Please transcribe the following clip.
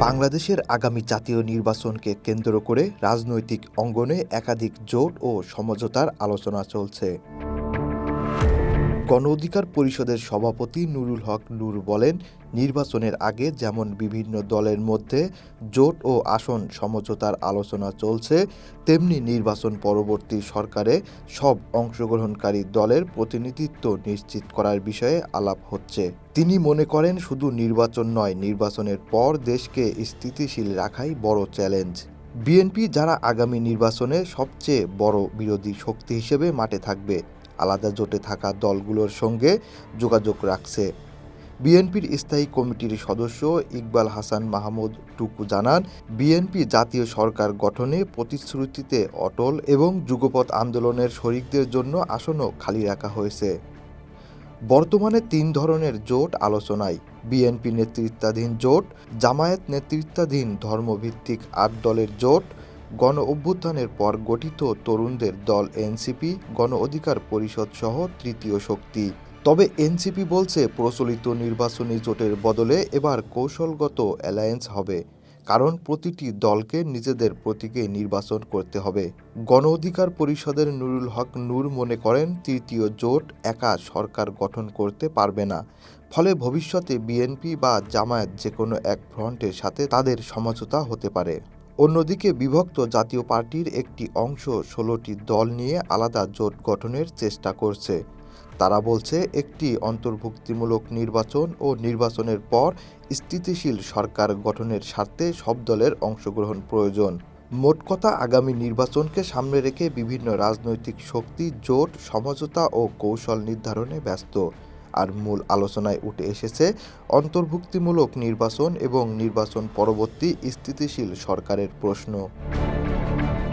বাংলাদেশের আগামী জাতীয় নির্বাচনকে কেন্দ্র করে রাজনৈতিক অঙ্গনে একাধিক জোট ও সমঝোতার আলোচনা চলছে। গণ অধিকার পরিষদের সভাপতি নুরুল হক নূর বলেন, নির্বাচনের আগে যেমন বিভিন্ন দলের মধ্যে জোট ও আসন সমঝোতার আলোচনা চলছে, তেমনি নির্বাচন পরবর্তী সরকারে সব অংশগ্রহণকারী দলের প্রতিনিধিত্ব নিশ্চিত করার বিষয়ে আলাপ হচ্ছে। তিনি মনে করেন, শুধু নির্বাচন নয়, নির্বাচনের পর দেশকে স্থিতিশীল রাখাই বড় চ্যালেঞ্জ। বিএনপি যারা আগামী নির্বাচনে সবচেয়ে বড় বিরোধী শক্তি হিসেবে মাঠে থাকবে আলাদা জোটে থাকা দলগুলোর সঙ্গে যোগাযোগ রাখছে। বিএনপির স্থায়ী কমিটির সদস্য ইকবাল হাসান মাহমুদ টুকু জানান, বিএনপি জাতীয় সরকার গঠনে প্রতিশ্রুতিতে অটল এবং যুগপৎ আন্দোলনের শরিকদের জন্য আসনও খালি রাখা হয়েছে। বর্তমানে তিন ধরনের জোট আলোচনায়, বিএনপি নেতৃত্বাধীন জোট, জামায়াত নেতৃত্বাধীন ধর্মভিত্তিক আট দলের জোট গণ অভ্যুত্থানের পর গঠিত তরুণদের দল এনসিপি গণ অধিকার পরিষদ সহ তৃতীয় শক্তি। তবে এনসিপি বলছে প্রচলিত নির্বাচনী জোটের বদলে এবার কৌশলগত অ্যালায়েন্স হবে, কারণ প্রতিটি দলকে নিজেদের প্রতীকে নির্বাচন করতে হবে। গণ অধিকার পরিষদের নুরুল হক নূর মনে করেন, তৃতীয় জোট একা সরকার গঠন করতে পারবে না। ফলে ভবিষ্যতে বিএনপি বা জামায়াত যে কোনো এক ফ্রন্টের সাথে তাদের সমঝোতা হতে পারে। অন্যদিকে বিভক্ত জাতীয় পার্টির একটি অংশ ষোলোটি দল নিয়ে আলাদা জোট গঠনের চেষ্টা করছে। তারা বলছে, একটি অন্তর্ভুক্তিমূলক নির্বাচন ও নির্বাচনের পর স্থিতিশীল সরকার গঠনের স্বার্থে সব দলের অংশগ্রহণ প্রয়োজন। মোট কথা, আগামী নির্বাচনকে সামনে রেখে বিভিন্ন রাজনৈতিক শক্তি, জোট, সমঝোতা ও কৌশল নির্ধারণে ব্যস্ত। আর মূল আলোচনায় উঠে এসেছে অন্তর্ভুক্তিমূলক নির্বাচন এবং নির্বাচন পরবর্তী স্থিতিশীল সরকারের প্রশ্ন।